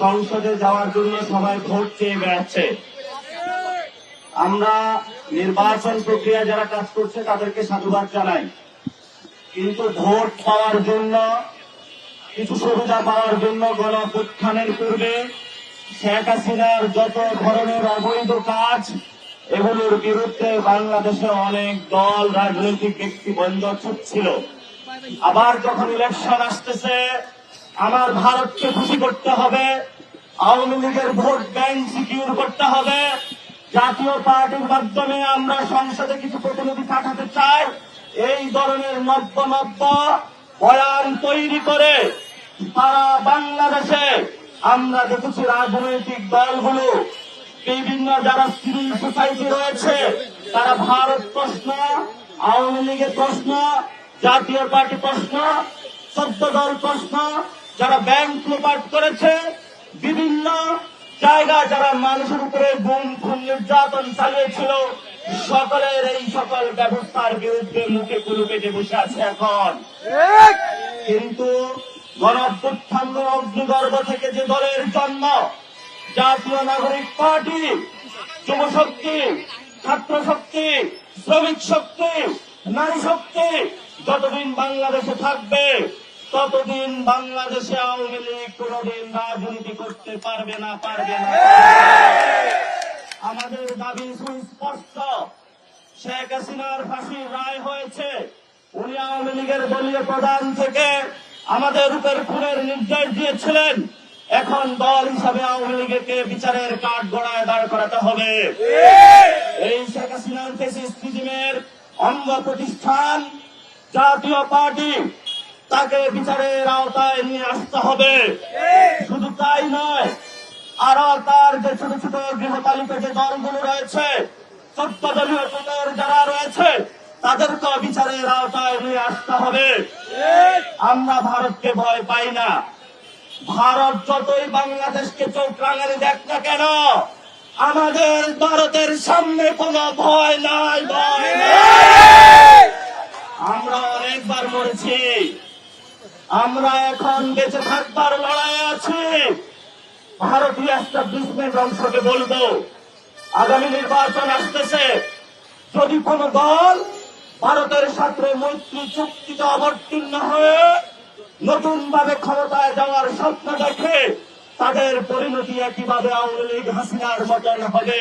সংসদে যাওয়ার জন্য সবাই ভোট চেয়ে বেড়াচ্ছে। আমরা নির্বাচন প্রক্রিয়া যারা কাজ করছে, তাদেরকে সাধুবাদ জানাই। কিন্তু ভোট পাওয়ার জন্য, কিছু সুবিধা পাওয়ার জন্য গণ উত্থানের পূর্বে শেখ হাসিনার যত ধরনের অবৈধ কাজ, এগুলোর বিরুদ্ধে বাংলাদেশে অনেক দল, রাজনৈতিক ব্যক্তি বন্ধ ছুটছিল আবার যখন ইলেকশন আসতেছে আমার ভারতকে খুশি করতে হবে, আওয়ামী লীগের ভোট ব্যাংক সিকিউর করতে হবে, জাতীয় পার্টির মাধ্যমে আমরা সংসদে কিছু প্রতিনিধি পাঠাতে চাই। এই ধরনের নব্য নব্য বয়ান তৈরি করে সারা বাংলাদেশে আমরা দেখেছি রাজনৈতিক দলগুলো, বিভিন্ন যারা সিভিল সোসাইটি রয়েছে, তারা ভারত প্রশ্ন, আওয়ামী লীগের প্রশ্ন, জাতীয় পার্টি প্রশ্ন চোদ্দ দল প্রশ্ন যারা ব্যাংক লোপাট করেছে বিভিন্ন জায়গা যারা মানুষের উপরে গুম খুন নির্যাতন চালিয়েছিল সকলের এই সকল ব্যবস্থার বিরুদ্ধে মুখে কুলু পেটে বসে আছে এখন। কিন্তু গণঅভ্যুত্থান অগ্নিগর্ভ থেকে যে দলের জন্ম জাতীয় নাগরিক পার্টি যুব শক্তি ছাত্র শক্তি শ্রমিক শক্তি নারী শক্তি যতদিন বাংলাদেশে থাকবে ততদিন বাংলাদেশে আওয়ামী লীগ কোনদিন রাজনীতি করতে পারবে না পারবে না। আমাদের দাবি সুস্পষ্ট। শেখ হাসিনার ফাঁসির রায় হয়েছে। উনি আওয়ামী লীগের দলীয় প্রধান থেকে আমাদের উপর খুনের নির্দেশ দিয়েছিলেন। এখন দল হিসাবে আওয়ামী লীগকে বিচারের কাঠ গড়ায় দাঁড় করাতে হবে। এই শেখ হাসিনার ফেসিস্ট রিজিমের অঙ্গ প্রতিষ্ঠান জাতীয় পার্টি তাকে বিচারের আওতায় নিয়ে আসতে হবে। শুধু তাই নয় আরও তার যে ছোট ছোট গৃহপালিত যে দলগুলো রয়েছে, চোদ্দ দলীয় জোটের যারা রয়েছে তাদেরকে বিচারের আওতায় নিয়ে আসতে হবে। আমরা ভারতকে ভয় পাই না। ভারত যতই বাংলাদেশকে চোখ রাঙানি দেখ না কেন, আমাদের ভারতের সামনে কোনো ভয় নাই ভয় নাই। আমরা এখন বেঁচে থাকবার লড়াই আছি। ভারতীয় এস্টাবলিশমেন্ট অংশকে বলব। আগামী নির্বাচন আসতেছে। যদি কোন দল ভারতের সাথে মৈত্রী চুক্তিতে অবতীর্ণ হয়ে নতুন ভাবে ক্ষমতায় যাওয়ার স্বপ্ন দেখে তাদের পরিণতি একইভাবে আওয়ামী লীগ হাসিনার মতন হবে।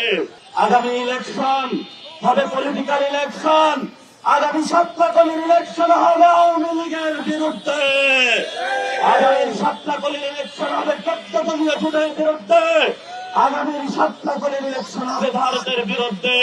আগামী ইলেকশন হবে পলিটিক্যাল ইলেকশন আগামী সপ্তাহকালীন ইলেকশন হবে আওয়ামী লীগের বিরুদ্ধে। আগামী সপ্তাহকালীন ইলেকশন হবে দলীয় জোটের বিরুদ্ধে। আগামী সপ্তাহকালীন ইলেকশন হবে ভারতের বিরুদ্ধে।